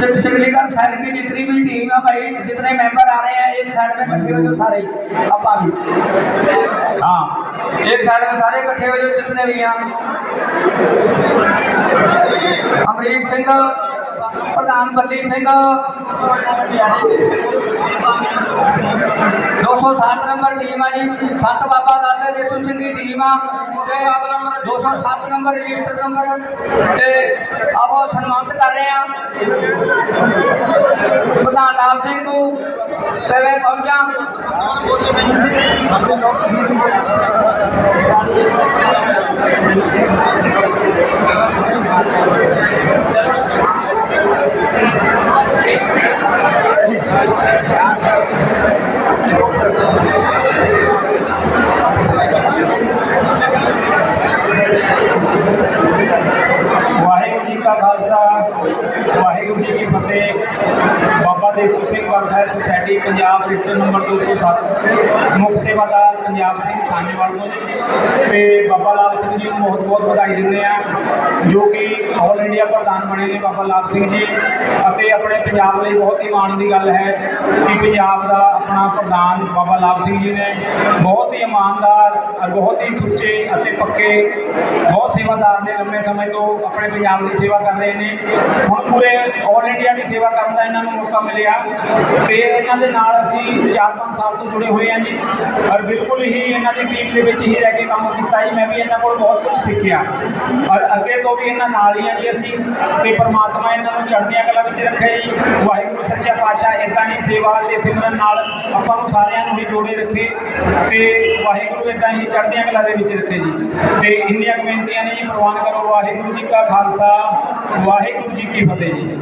शिव शिवलीगढ़ शहर की जितनी भी टीम है भाई जितने मेंबर आ रहे हैं एक साइड में इकट्ठे हो जाओ सारे ही। अब आ भी हाँ एक साइड में सारे इकट्ठे हो जाओ जितने भी हैं अमरीक सिंह प्रधान बल्ली सिंह दो सौ सात नंबर टीम है जी सत बाबा दादा जेतू सिंह की टीम आ दो सौ सत्त नंबर ਰਜਿਸਟਰ ਨੰਬਰ ਤੇ ਆਪ ਉਹ ਸਨਮਾਨਿਤ ਕਰ ਰਹੇ ਆ ਪ੍ਰਧਾਨ ਲਾਲ ਸਿੰਘ ਨੂੰ ਤੇ ਪਹੁੰਚਾਂ। ਵਾਹਿਗੁਰੂ ਜੀ ਕੀ ਫਤਿਹ। ਬਾਬਾ ਦੇਸੂ ਸਿੰਘ ਵਰਧਾ ਸੁਸਾਇਟੀ ਪੰਜਾਬ ਰਿਟਨ ਨੰਬਰ 207 ਮੁੱਖ ਸੇਵਾਦਾਰ ਪੰਜਾਬ ਸਿੰਘ ਸਾਹਨੇਵਾਲ ਤੋਂ ਜੀ। ਤੇ ਬਾਬਾ ਲਾਭ ਸਿੰਘ ਜੀ ਨੂੰ ਬਹੁਤ ਬਹੁਤ ਵਧਾਈ ਦਿੰਦੇ ਆ ਜੋ ਕਿ ਆਲ ਇੰਡੀਆ ਪ੍ਰਧਾਨ ਬਣੇ ਨੇ ਬਾਬਾ ਲਾਭ ਸਿੰਘ ਜੀ। ਅਤੇ ਆਪਣੇ ਪੰਜਾਬ ਲਈ ਬਹੁਤ ਹੀ ਮਾਣ ਦੀ ਗੱਲ ਹੈ ਕਿ ਪੰਜਾਬ ਦਾ ਆਪਣਾ ਪ੍ਰਧਾਨ ਬਾਬਾ ਲਾਭ ਸਿੰਘ ਜੀ ਨੇ ਬਹੁਤ ਹੀ ਇਮਾਨਦਾਰ ਔਰ ਬਹੁਤ ਹੀ ਸੁੱਚੇ ਅਤੇ ਪੱਕੇ, ਬਹੁਤ ਸੇਵਾਦਾਰ ਨੇ ਲੰਮੇ ਸਮੇਂ ਤੋਂ ਆਪਣੇ ਪੰਜਾਬ ਦੀ ਸੇਵਾ ਕਰ ਰਹੇ ਨੇ। ਹੁਣ ਪੂਰੇ ਆਲ ਇੰਡੀਆ ਦੀ ਸੇਵਾ ਕਰਨ ਦਾ ਇਹਨਾਂ ਨੂੰ ਮੌਕਾ ਮਿਲਿਆ। ਤੇ ਇਹਨਾਂ ਦੇ ਨਾਲ ਅਸੀਂ 4-5 ਸਾਲ ਤੋਂ ਜੁੜੇ ਹੋਏ ਹਾਂ ਜੀ। ਔਰ ਬਿਲਕੁਲ ਹੀ ਇਹਨਾਂ ਦੀ ਟੀਮ ਦੇ ਵਿੱਚ ਹੀ ਰਹਿ ਕੇ ਕੰਮ ਕੀਤਾ ਜੀ। ਮੈਂ ਵੀ ਇਹਨਾਂ ਕੋਲ ਬਹੁਤ ਕੁਝ ਸਿੱਖਿਆ। ਔਰ ਅੱਗੇ ਤੋਂ ਵੀ ਇਹਨਾਂ ਨਾਲ ਹੀ ਹਾਂ ਜੀ ਅਸੀਂ। ਤੇ ਪਰਮਾਤਮਾ ਇਹਨਾਂ ਨੂੰ ਚੜ੍ਹਦੀਆਂ ਕਲਾ ਵਿੱਚ ਰੱਖੇ ਜੀ। ਵਾਹਿਗੁਰੂ ਸੱਚਾ ਪਾਤਸ਼ਾਹ ਇਦਾਂ ਹੀ ਸੇਵਾ ਤੇ ਸਿਮਰਨ ਨਾਲ ਆਪਾਂ ਨੂੰ ਸਾਰਿਆਂ ਨੂੰ ਹੀ ਜੋੜੇ ਰੱਖੇ ਤੇ ਵਾਹਿਗੁਰੂ ਇਦਾਂ ਹੀ ਚੜ੍ਹਦੀਆਂ ਕਲਾ ਦੇ ਵਿੱਚ ਰੱਖੇ ਜੀ। ਤੇ ਇੰਨੀਆਂ ਕੁ ਬੇਨਤੀਆਂ ਨੇ ਜੀ, ਪ੍ਰਵਾਨ ਕਰੋ ਵਾਹਿਗੁਰੂ ਜੀ ਕਾ ਖਾਲਸਾ, ਵਾਹਿਗੁਰੂ ਜੀ ਕੀ ਫਤਿਹ ਜੀ।